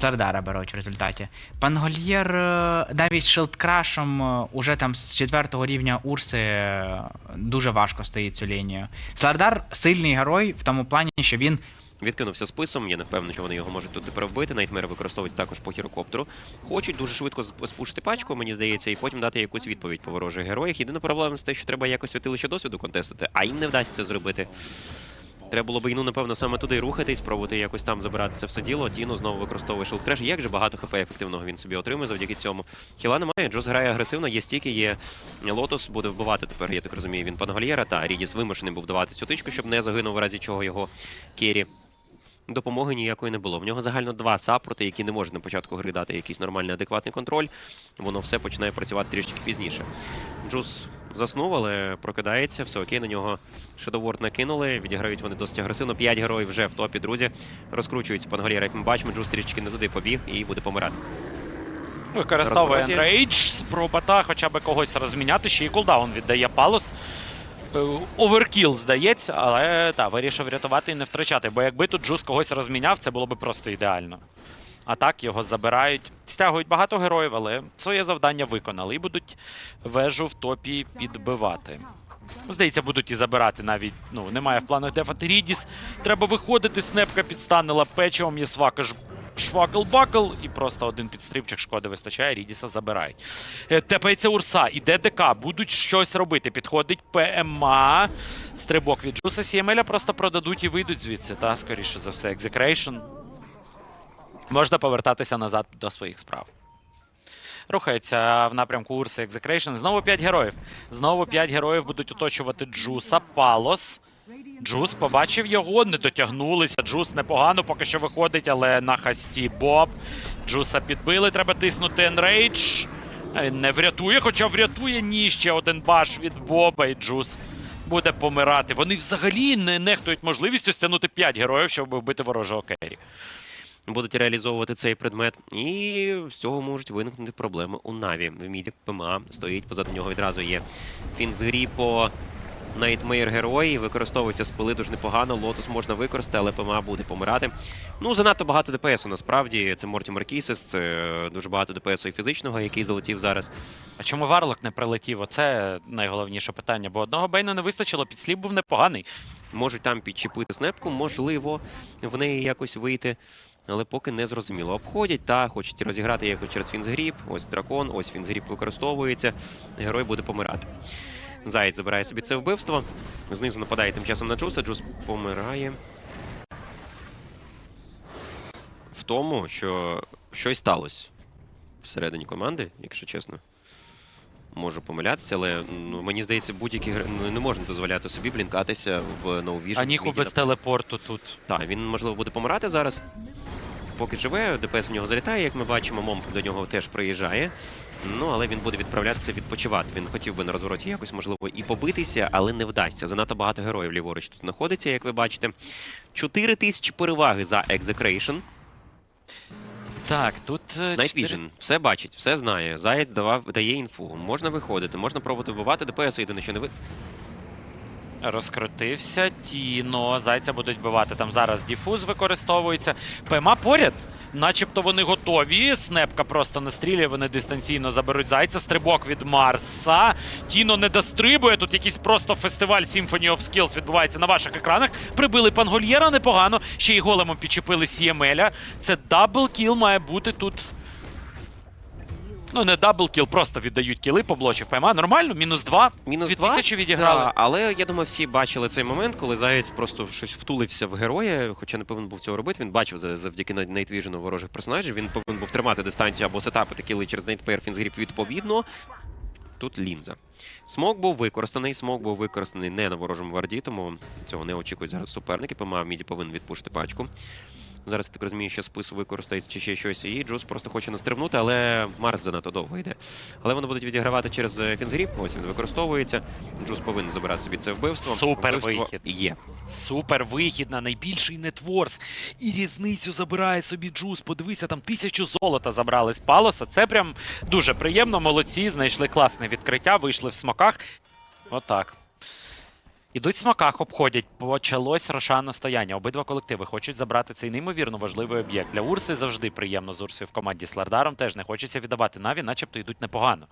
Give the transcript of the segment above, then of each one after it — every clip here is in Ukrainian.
Слардара беруть в результаті. Пангольєр е, навіть шилдкрашем е, уже там з четвертого рівня Урси е, дуже важко стоїть цю лінію. Слардар сильний герой в тому плані, що він Відкинувся списом. Я не впевнений, що вони його можуть тут тепер вбити. Найтмер використовується також по хірокоптеру. Хочуть дуже швидко сп- спушити пачку, мені здається, і потім дати якусь відповідь по ворожих героях. Єдина проблема з те, що треба якось святилище досвіду контестити, а їм не вдасться зробити. Треба було б ну, напевно, саме туди рухатись, спробувати якось там забирати це все діло. Тіно знову використовує шилдкреш. Як же багато хп ефективного він собі отримує завдяки цьому. Хіла немає, Джос грає агресивно, є стіки, є Лотос, буде вбивати тепер, я так розумію, він пангольєра. Та Рідіс вимушений був давати цю тичку, щоб не загинув, в разі чого його Керрі. Допомоги ніякої не було. В нього загально два сапроти, які не можуть на початку гри дати якийсь нормальний адекватний контроль. Воно все починає працювати трішки пізніше. Джус заснув, але прокидається, все окей, на нього Шедоворд накинули. Відіграють вони досить агресивно. П'ять героїв вже в топі, друзі. Розкручуються пангolєра, як ми бачимо. Джус трішки не туди побіг і буде помирати. Використовує. Енрейдж, спроба та хоча б когось розміняти, ще й кулдаун віддає Палос. Оверкіл, здається, але та, вирішив врятувати і не втрачати. Бо якби тут Джус когось розміняв, це було б просто ідеально. А так його забирають, стягують багато героїв, але своє завдання виконали і будуть вежу в топі підбивати. Здається, будуть і забирати навіть. Ну, немає в планах дефати Рідіс. Треба виходити. Снепка підстанила печивом, є свака ж швакл-бакл, і просто один підстрибчик шкоди вистачає, Рідіса забирають. Е, Тепається Урса, іде ДК, будуть щось робити. Підходить ПМА. Стрибок від Джуса Сіємеля просто продадуть і вийдуть звідси. Та, скоріше за все, екзекрейшн. Можна повертатися назад до своїх справ. Рухається в напрямку Урса Execration. Знову 5 героїв. Знову 5 героїв будуть оточувати Джуса. Палос. Джус побачив його, не дотягнулися. Джус непогано поки що виходить, але на хасті Боб. Джуса підбили, треба тиснути Енрейдж. Він не врятує, хоча врятує ні ще один баш від Боба і Джус буде помирати. Вони взагалі не нехтують можливістю стягнути 5 героїв, щоб вбити ворожого керрі. Будуть реалізовувати цей предмет, і з цього можуть виникнути проблеми у Наві. В міді ПМА стоїть позаду нього відразу є Фінцгріпо. Найтмейр герой, використовується спили дуже непогано. Лотус можна використати, але ПМА буде помирати. Ну, занадто багато ДПСу насправді. Це Мортімер Кісес, це дуже багато ДПСу і фізичного, який залетів зараз. А чому Варлок не прилетів? Оце найголовніше питання, бо одного Бейна не вистачило, підсліп був непоганий. Можуть там підчепити снепку, можливо, в неї якось вийти. Але поки не зрозуміло. Обходять та хочуть розіграти якось через Фінзгріб. Ось дракон, ось Фінзгріб використовується. Герой буде помирати. Заєць забирає собі це вбивство. Знизу нападає тим часом на Джуса. Джус помирає. В тому, що щось сталося всередині команди, якщо чесно. Можу помилятися, але ну, мені здається, будь-які гри ну, не можна дозволяти собі блінкатися в Vision. А Ніку без телепорту тут. так, він можливо буде помирати зараз. Поки живе, ДПС в нього залітає, як ми бачимо, Мом до нього теж приїжджає. Ну, але він буде відправлятися відпочивати. Він хотів би на розвороті якось, можливо, і побитися, але не вдасться. Занадто багато героїв ліворуч тут знаходиться, як ви бачите. 4 тисячі переваги за Execration. Так, тут е, Night все бачить, все знає. Заєць давав, дає інфу. Можна виходити, можна пробувати вбивати. ДПС єдине, що не ви. Розкрутився Тіно. Зайця будуть бивати. Там зараз діфуз використовується. ПМА поряд. Начебто вони готові. Снепка просто настрілює, вони дистанційно заберуть зайця. Стрибок від Марса. Тіно не дострибує. Тут якийсь просто фестиваль Symphony of Skills відбувається на ваших екранах. Прибили пангольєра непогано. Ще й големом підчепили Сіємеля. Це дабл кіл має бути тут. Ну, не дабл кіл, просто віддають кіли, поблочив ПМА. Нормально, мінус два. Мінус Дві два? тисячі відіграли. Да, але я думаю, всі бачили цей момент, коли Заєць просто щось втулився в героя, хоча не повинен був цього робити. Він бачив завдяки Night ворожих персонажів. Він повинен був тримати дистанцію або сетапити кіли через Nightmare Фінзгріп відповідно. Тут лінза. Смок був використаний, смок був використаний не на ворожому варді, тому цього не очікують зараз суперники. ПМА міді повинен відпушити пачку. Зараз я так розумію, що спис використається чи ще щось. І Джус просто хоче настрибнути, але Марс занадто довго йде. Але вони будуть відігравати через е, Ось він використовується. Джус повинен забирати собі це вбивство. Супер Вбивство вихід. Є. Супер вихід на найбільший нетворс. І різницю забирає собі Джус. Подивися, там тисячу золота забрали з Палоса. Це прям дуже приємно. Молодці, знайшли класне відкриття, вийшли в смоках. Отак. Ідуть в смаках, обходять. Почалось рошане стояння. Обидва колективи хочуть забрати цей неймовірно важливий об'єкт. Для Урси завжди приємно з Урсою в команді з Лардаром. Теж не хочеться віддавати Наві, начебто йдуть непогано.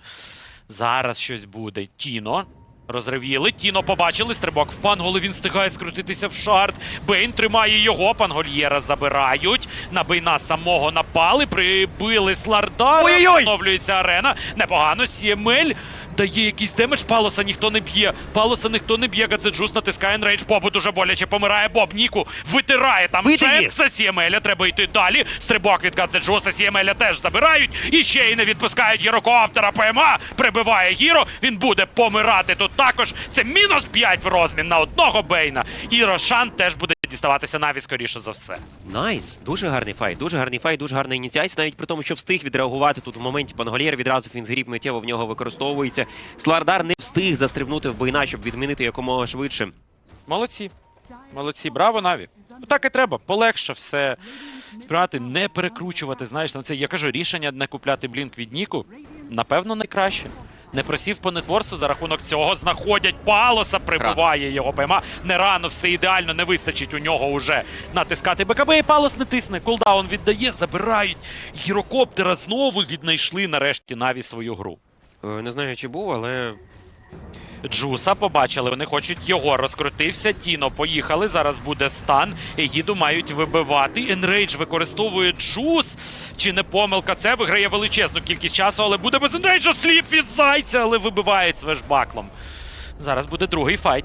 Зараз щось буде. Тіно. Розрив'їли, Тіно побачили, стрибок в панголи, він встигає скрутитися в шарт. Бейн тримає його, пангольєра забирають. На Бейна самого напали, прибили. Ой-ой-ой! Встановлюється арена. Непогано, Сіемель дає якийсь демедж, Палоса ніхто не б'є. Палоса ніхто не б'є, Гадзеджус натискає енрейдж. Бобу дуже боляче помирає. Боб Ніку витирає там! Шекса. Сіемеля треба йти далі. Стрибок від Гадзеджуса, Сіемеля теж забирають. І ще й не відпускають гірокоптера ПМА. Прибиває гіро. Він буде помирати тут також. Це мінус 5 в розмін на одного Бейна. І Рошан теж буде діставатися навіть скоріше за все. Найс, дуже гарний файт, дуже гарний файт, дуже гарна ініціація, навіть при тому, що встиг відреагувати тут в моменті Панголєр, відразу фінзгріп миттєво в нього використовується. Слардар не встиг застрибнути в бойна, щоб відмінити якомога швидше. Молодці. Молодці, браво, Наві. Ну так і треба. Полегше все сприймати, не перекручувати. Знаєш, там це я кажу, рішення не купляти блінк від Ніку, напевно, найкраще. Не просів по нетворсу за рахунок цього знаходять палоса, прибуває його ПМА. Не рано, все ідеально, не вистачить у нього уже натискати БКБ. І палос не тисне. Кулдаун віддає, забирають. Гірокоптера знову віднайшли нарешті Наві свою гру. Е, Не знаю, чи був, але Джуса побачили, вони хочуть його. Розкрутився. Тіно поїхали. Зараз буде стан. Егіду мають вибивати. Енрейдж використовує Джус. Чи не помилка? Це виграє величезну кількість часу, але буде без енрейджа сліп від зайця, але вибивають свежбаклом. Зараз буде другий файт.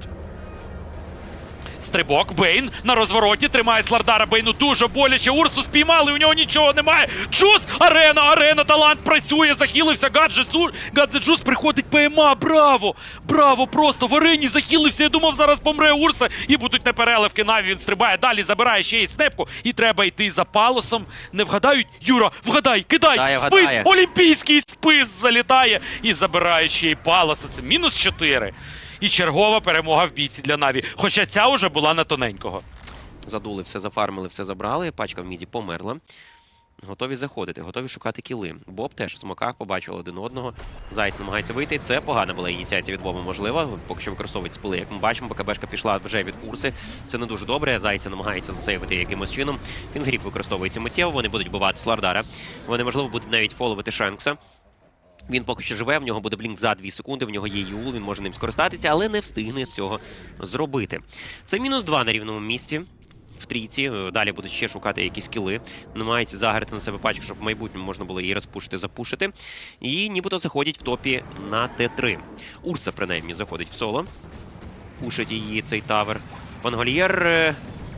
Стрибок, Бейн на розвороті тримає Слардара Бейну дуже боляче. Урсу спіймали, у нього нічого немає. Джус! Арена, арена, талант працює, захилився. Гаджетсу. Гадзеджус приходить ПМА. Браво! Браво! Просто в арені захилився. Я думав, зараз помре Урса і будуть непереливки. Наві він стрибає далі, забирає ще й снепку. І треба йти за палосом. Не вгадають. Юра, вгадай, кидай! Вгадає, спис! вгадає. Олімпійський спис залітає і забирає ще й палоса. Це мінус 4. І чергова перемога в бійці для Наві. Хоча ця вже була на тоненького. задули, все зафармили, все забрали. Пачка в міді померла. Готові заходити, готові шукати кіли. Боб теж в смоках побачив один одного. Зайць намагається вийти. Це погана була ініціація від Боба, можливо. Поки що використовують спили, як ми бачимо, БКБшка пішла вже від Урси. Це не дуже добре. Зайця намагається засейвити якимось чином. Фінгріп використовується миттєво, вони будуть бивати Слардара. Вони, можливо, будуть навіть фоловити Шенкса. Він поки що живе, в нього буде блінк за 2 секунди, в нього є Юл, він може ним скористатися, але не встигне цього зробити. Це мінус 2 на рівному місці. В трійці Е, далі будуть ще шукати якісь кіли. Намагається заграти на себе пачку, щоб в майбутньому можна було її розпушити, запушити. І нібито заходять в топі на Т3. Урса, принаймні, заходить в соло. Пушить її цей тавер. Пангольєр е,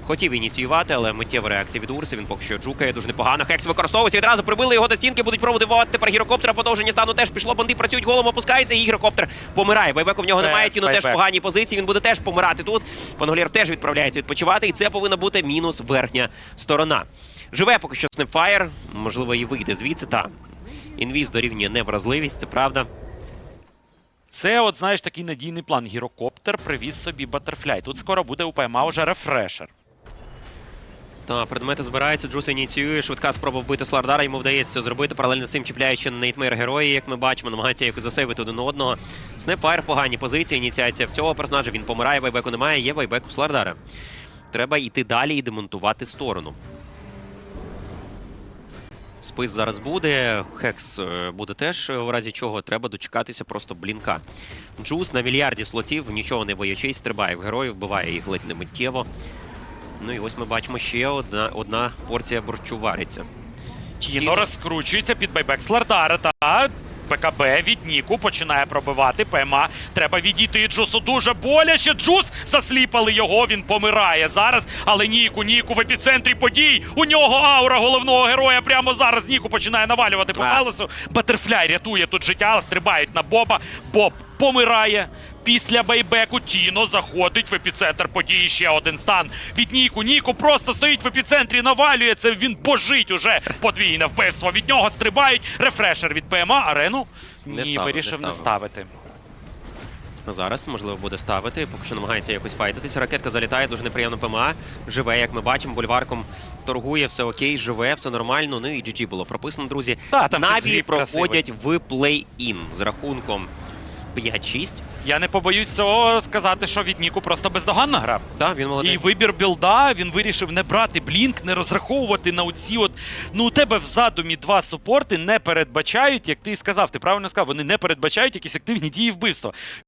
хотів ініціювати, але миттєва реакція від Урси. Він поки що джукає дуже непогано. Хекс використовується. Відразу прибили його до стінки, будуть пробувати тепер гірокоптера. Подовження стану теж пішло. Банди працюють, голом опускається, і гірокоптер помирає. Байбеку в нього Без немає. Ціно теж в поганій позиції. Він буде теж помирати тут. Пангольєр теж відправляється відпочивати, і це повинна бути мінус верхня сторона. Живе поки що Снепфаєр. Можливо, і вийде звідси. Та інвіз дорівнює невразливість, це правда. Це, от знаєш, такий надійний план. Гірокоптер привіз собі Батерфляй. Тут скоро буде у ПМА уже рефрешер. Та предмети збираються, Джус ініціює, швидка спроба вбити Слардара, йому вдається це зробити. Паралельно з цим чіпляючи Нейтмейр герої, як ми бачимо, намагається якось засейвити один одного. Снепфайр погані позиції, ініціація в цього персонажа. Він помирає, вайбеку немає, є вайбек у Слардара. Треба йти далі і демонтувати сторону. Спис зараз буде, Хекс е, буде теж, е, в разі чого треба дочекатися просто блінка. Джус на мільярді слотів, нічого не боячись, стрибає в героїв, вбиває їх ледь не миттєво. Ну і ось ми бачимо ще одна, одна порція борщу вариться. Тіно розкручується під байбек Слардара та БКБ від Ніку починає пробивати. ПМА треба відійти Джусу дуже боляче. Джус засліпали його. Він помирає зараз. Але Ніку, Ніку в епіцентрі подій. У нього аура головного героя прямо зараз. Ніку починає навалювати по А. палесу. Батерфляй рятує тут життя, стрибають на Боба. Боб помирає. Після байбеку Тіно заходить в епіцентр події. Ще один стан від Ніку. Ніку просто стоїть в епіцентрі, навалює це. Він божить уже подвійне вбивство. Від нього стрибають. Рефрешер від ПМА. Арену Не ні, ставив, вирішив не ставити. Зараз, можливо, буде ставити. Поки що намагається якось файтитися. Ракетка залітає, дуже неприємно ПМА. Живе, як ми бачимо, бульварком торгує, все окей, живе, все нормально. Ну і GG було прописано, друзі. Та, там Наві проходять в плей-ін з рахунком 5-6. Я не побоюсь цього сказати, що від Ніку просто бездоганна гра. Да, він молодець. І вибір білда він вирішив не брати блінк, не розраховувати на оці от. Ну, у тебе в задумі два супорти не передбачають, як ти і сказав. Ти правильно сказав, вони не передбачають якісь активні дії вбивства.